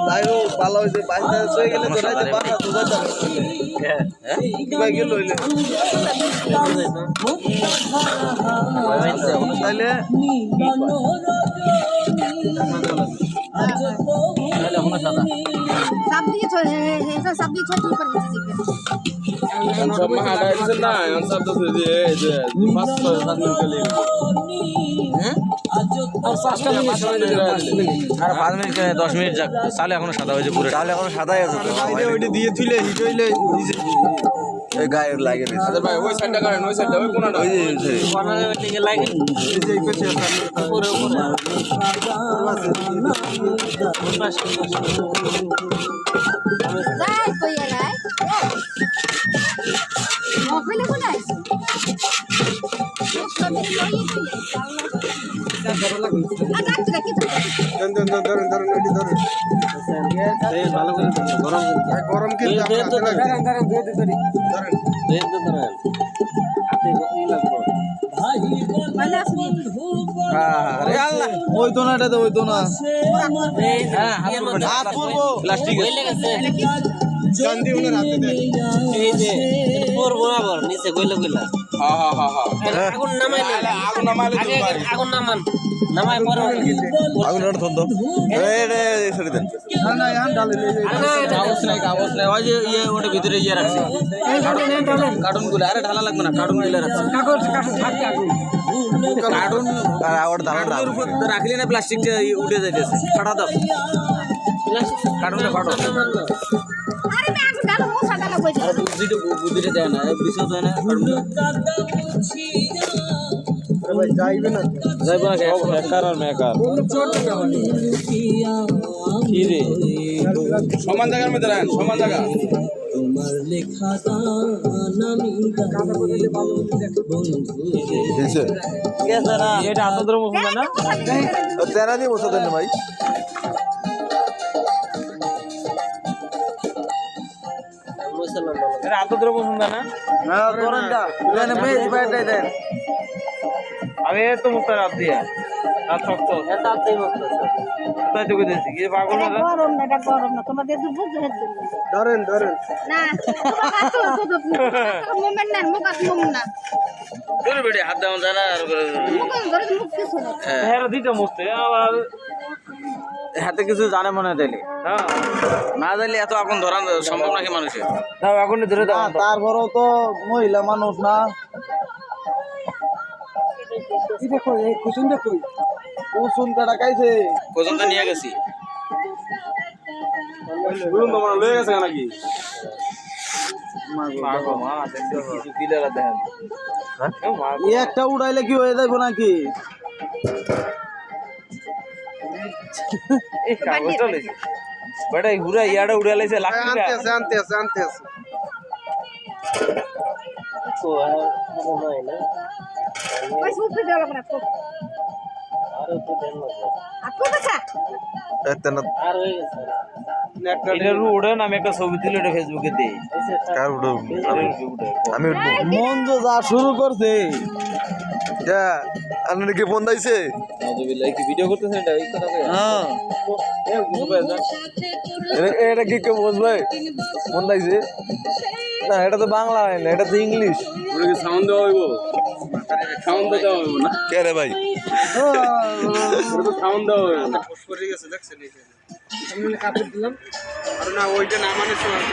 তাই ও ভালো হয়েছে বাইরে চলে গেলে তো রাইতে তো যাইতে হ্যাঁ? গেল হইলে? তাইলে না আর পাঁচ মিনিট কেন? দশ মিনিট যাক। তাহলে এখনও সাদা হয়েছে পুরো। তাহলে এখনও সাদাই আছে ওইটা দিয়ে তুলে হিট হইলে নিচে গায়ে লাগে না। আচ্ছা ভাই ওই সাইডটা করেন সাইডটা কোনাটা? যে। এই যাই ধরুন ধরুন ধরুন ওই তো না ওই তো প্লাস্টিক গান্ধী ওনার হাতে দেয় হ্যাঁ হ্যাঁ হ্যাঁ হ্যাঁ আগুন নামাইলে তো ভাই আগুন ওটা ধর এই রে ছেড়ে দেন। না না এখন ডালে যাই। কাগজ নাই কাগজ নাই। ওই যে ইয়ে ওটা ভিতরে ইয়ে রাখছে। কার্টুনগুলো আরে ঢালা লাগবে না কার্টুনগুলো রাখছে। কার্টুন আর ওটা ঢালা রাখলে না প্লাস্টিক উঠে যাইতেছে। ফাটা দাও। কার্টুনটা ফাটো। বুদ্ধিটা বুদ্ধিটা দেয় না বিষয় দেয় না কার্টুনটা আরে ভাই যাইবে না। যাইব না হ্যাকার আর মেকার। কি রে? সমান জায়গার মধ্যে রাখেন সমান জায়গা। দিছে গেছে না? এটা আপনাদের মুখ না? তেরা দিয়ে বসে দেন ভাই। এটা আপনাদের মুখ না হ্যাঁ করেন দেন মেজ বাইটাই দেন আমি তো মুখটা রাত দিয়া রাত শক্ত তাই তো কইতেছি কি পাগল না গরম না এটা গরম না তোমাদের তো বুঝতে হচ্ছে ধরেন ধরেন না মুমেন্ট না মুখ আছে মুম না তোর বেড়ে হাত দেওয়া যায় না আর মুখ ধরে মুখ কিছু না হ্যাঁ দিতে মুছতে আবার হাতে কিছু জানে মনে হয় তাইলে। হ্যাঁ। না জানলে এত আগুন ধরা সম্ভব নাকি মানুষের? দাও আগুন ধরে দাও না, তারপরেও তো মহিলা মানুষ না। কাটা খাইছে নিয়ে গেছি। বলুন তো মানে লয়ে গেছে নাকি? একটা উড়াইলে কি হয়ে যাইব নাকি? এই কাগজটা লেছে বেটা ঘুরা ইয়াটা উড়ে লাইছে লাখ টাকা আছে আনতে আছে আনতে আছে। ওই সুপি দেওয়া লাগবে না খুব আর আমি একটা ছবি তুলে এটা ফেসবুকে দিই। কার উঠো আমি উঠবো মন যা শুরু করছে। যা আপনার কি ফোন দিয়েছে কি ভিডিও করতেছেন এটা? এই কথা কই হ্যাঁ। এটা- কি কেউ বুঝবে ফোন দিয়েছে না এটা তো বাংলা হয় না এটা তো ইংলিশ। ওটা কি সাউন্ড দেওয়া হইব? সাউন্ড তো দেওয়া হইব না। কে রে ভাই? তো সাউন্ড দেওয়া হইব না। আর না ওইটা নামানোর সময়